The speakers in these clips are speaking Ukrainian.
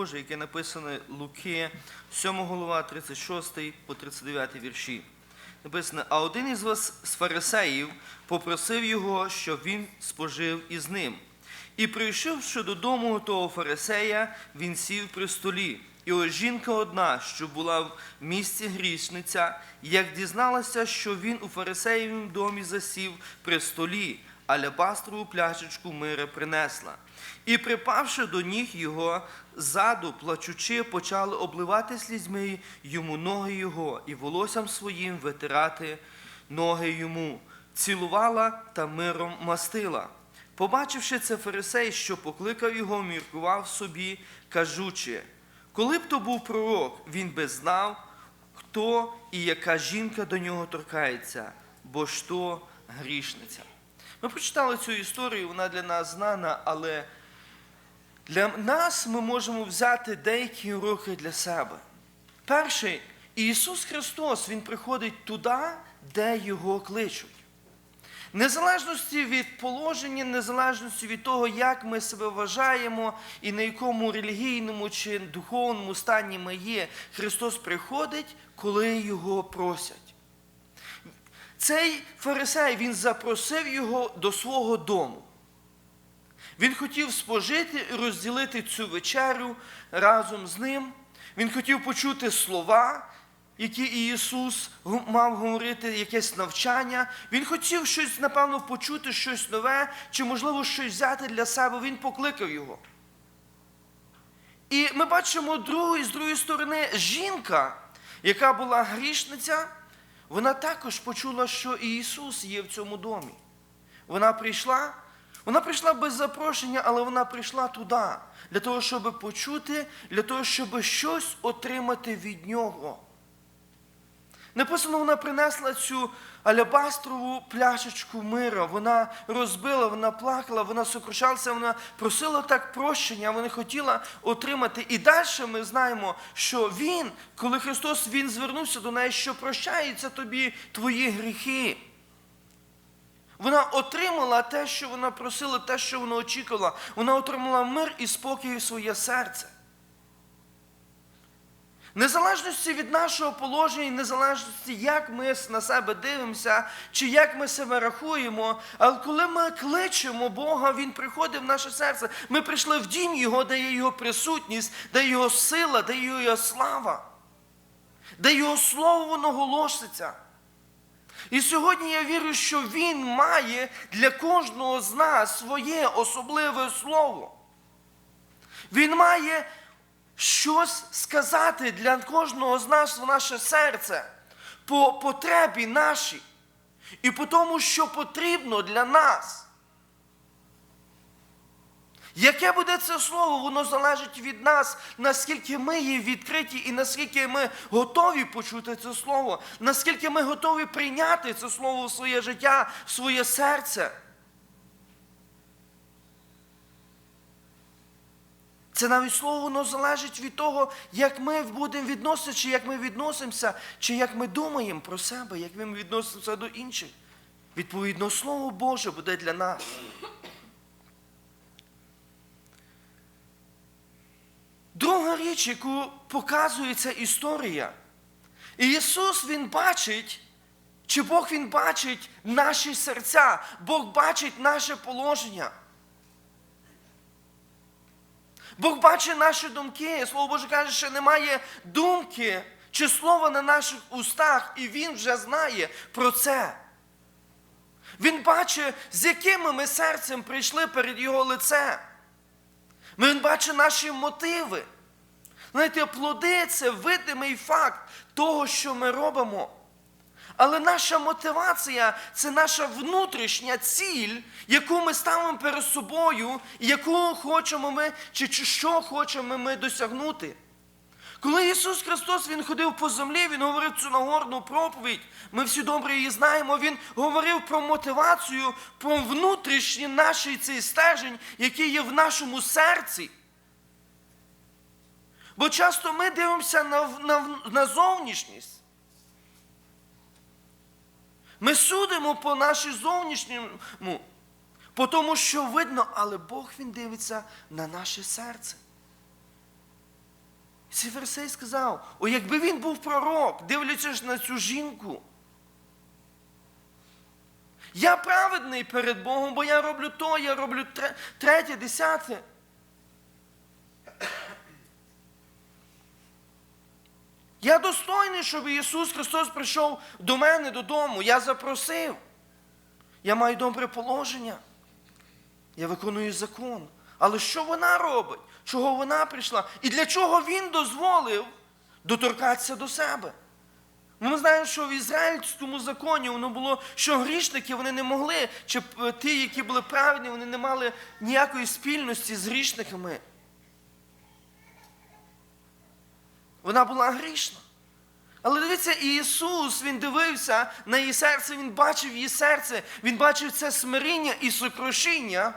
Боже, яке написане Луки, 7 голова, 36 по 39 вірші. Написано, а один із вас з фарисеїв попросив його, щоб він спожив із ним. І прийшовши додому того фарисея, він сів при столі. І ось жінка одна, що була в місті грішниця, як дізналася, що він у фарисеєвім домі засів при столі, алябастрову пляшечку мира принесла. І, припавши до ніг його, ззаду, плачучи, почали обливати слізьми йому ноги його, і волоссям своїм витирати ноги йому, цілувала та миром мастила. Побачивши це фарисей, що покликав його, міркував собі, кажучи, коли б то був пророк, він би знав, хто і яка жінка до нього торкається, бо ж то грішниця. Ми прочитали цю історію, вона для нас знана, але для нас ми можемо взяти деякі уроки для себе. Перший, Ісус Христос, Він приходить туди, де Його кличуть. Незалежності від положення, незалежності від того, як ми себе вважаємо і на якому релігійному чи духовному стані ми є, Христос приходить, коли Його просять. Цей фарисей він запросив його до свого дому. Він хотів спожити і розділити цю вечерю разом з ним. Він хотів почути слова, які Ісус мав говорити, якесь навчання. Він хотів щось, напевно, почути щось нове, чи, можливо, щось взяти для себе. Він покликав його. І ми бачимо другу, з другої сторони жінка, яка була грішниця, вона також почула, що і Ісус є в цьому домі. Вона прийшла, вона прийшла без запрошення, але вона прийшла туди, для того, щоб почути, для того, щоб щось отримати від нього. Написано, вона принесла цю алябастрову пляшечку мира. Вона розбила, вона плакала, вона сокрушалася, вона просила так прощення, вона хотіла отримати. І далі ми знаємо, що Він, коли Христос Він звернувся до неї, що прощаються тобі твої гріхи. Вона отримала те, що вона просила, те, що вона очікувала. Вона отримала мир і спокій в своє серце. Незалежності від нашого положення, незалежності, як ми на себе дивимося, чи як ми себе рахуємо, але коли ми кличемо Бога, Він приходить в наше серце. Ми прийшли в дім Його, де є Його присутність, де Його сила, де Його слава, де Його слово воно голоситься. І сьогодні я вірю, що Він має для кожного з нас своє особливе слово. Він має щось сказати для кожного з нас в наше серце по потребі нашій і по тому, що потрібно для нас. Яке буде це слово, воно залежить від нас, наскільки ми є відкриті і наскільки ми готові почути це слово, наскільки ми готові прийняти це слово в своє життя, в своє серце. Це навіть слово залежить від того, як ми будемо відноситися, чи як ми відносимося, чи як ми думаємо про себе, як ми відносимося до інших. Відповідно, Слово Боже буде для нас. Друга річ, яку показує ця історія. Ісус Він бачить, чи Бог Він бачить наші серця, Бог бачить наше положення. Бог бачить наші думки. Слово Боже каже, що немає думки чи слова на наших устах, і Він вже знає про це. Він бачить, з якими ми серцем прийшли перед Його лице. Він бачить наші мотиви. Знаєте, плоди це видимий факт того, що ми робимо. Але наша мотивація це наша внутрішня ціль, яку ми ставимо перед собою, яку хочемо ми, чи, що хочемо ми досягнути. Коли Ісус Христос Він ходив по землі, Він говорив цю нагорну проповідь, ми всі добре її знаємо, Він говорив про мотивацію, про внутрішній наш цей стержень, який є в нашому серці. Бо часто ми дивимося на, на, на зовнішність. Ми судимо по нашій зовнішньому, по тому, що видно, але Бог Він дивиться на наше серце. фарисей сказав: о, якби він був пророк, дивлячись на цю жінку. Я праведний перед Богом, бо я роблю то, я роблю третє, десяте. Я достойний, щоб Ісус Христос прийшов до мене додому. Я запросив. Я маю добре положення. Я виконую закон. Але що вона робить? Чого вона прийшла? І для чого він дозволив доторкатися до себе? Ми знаємо, що в ізраїльському законі воно було, що грішники вони не могли, чи ті, які були праведні, вони не мали ніякої спільності з грішниками. Вона була грішна. Але дивіться, Ісус, Він дивився на її серце, Він бачив її серце, Він бачив це смиріння і сокрушіння.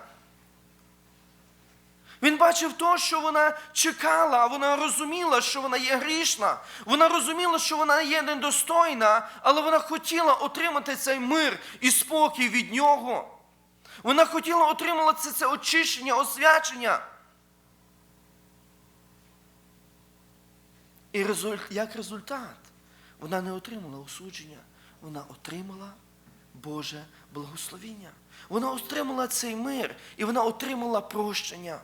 Він бачив то, що вона чекала, вона розуміла, що вона є грішна. Вона розуміла, що вона є недостойна, але вона хотіла отримати цей мир і спокій від нього. Вона хотіла отримати це, це очищення, освячення. І як результат, вона не отримала осудження, вона отримала Боже благословіння. Вона отримала цей мир і вона отримала прощення.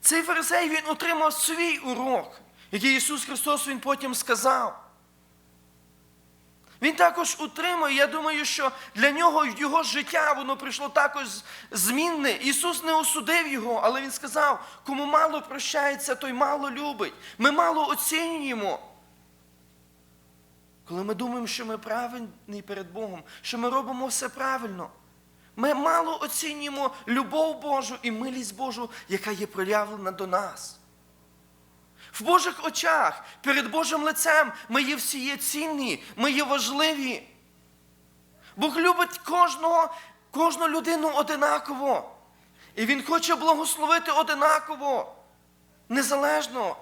Цей фарисей він отримав свій урок, який Ісус Христос він потім сказав. Він також утримує, я думаю, що для нього його життя воно прийшло також змінне. Ісус не осудив його, але Він сказав, кому мало прощається, той мало любить. Ми мало оцінюємо. Коли ми думаємо, що ми правильні перед Богом, що ми робимо все правильно, ми мало оцінюємо любов Божу і милість Божу, яка є проявлена до нас. В Божих очах, перед Божим лицем ми є всі є цінні, ми є важливі. Бог любить кожного, кожну людину одинаково. І Він хоче благословити одинаково, незалежно.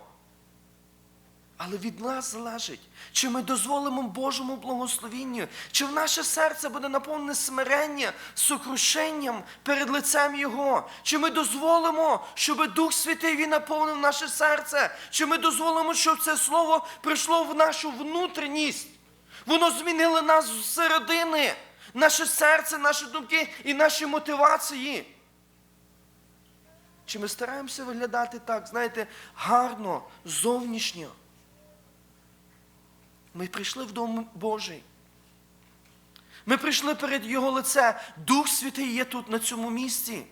Але від нас залежить, чи ми дозволимо Божому благословінню, чи в наше серце буде наповнене смирення, сокрушенням перед лицем Його, чи ми дозволимо, щоб Дух Святий Він наповнив наше серце, чи ми дозволимо, щоб це слово прийшло в нашу внутрішність. Воно змінило нас зсередини, наше серце, наші думки і наші мотивації. Чи ми стараємося виглядати так, знаєте, гарно, зовнішньо? Ми прийшли в Дом Божий. Ми прийшли перед Його лице. Дух Святий є тут, на цьому місці.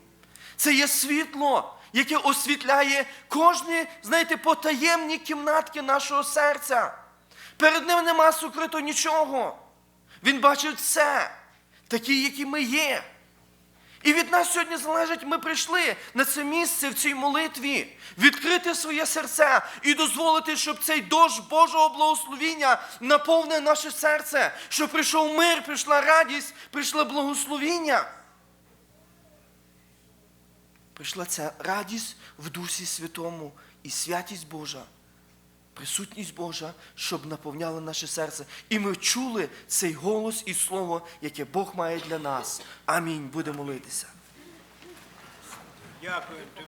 Це є світло, яке освітляє кожні, знаєте, потаємні кімнатки нашого серця. Перед ним нема сукрито нічого. Він бачить все, такі, які ми є. І від нас сьогодні залежить, ми прийшли на це місце в цій молитві, відкрити своє серце і дозволити, щоб цей дощ Божого благословіння наповнив наше серце, щоб прийшов мир, прийшла радість, прийшло благословіння. Прийшла ця радість в Дусі Святому і святість Божа, присутність Божа, щоб наповняла наше серце. І ми чули цей голос і слово, яке Бог має для нас. Амінь. Будемо молитися. Дякую.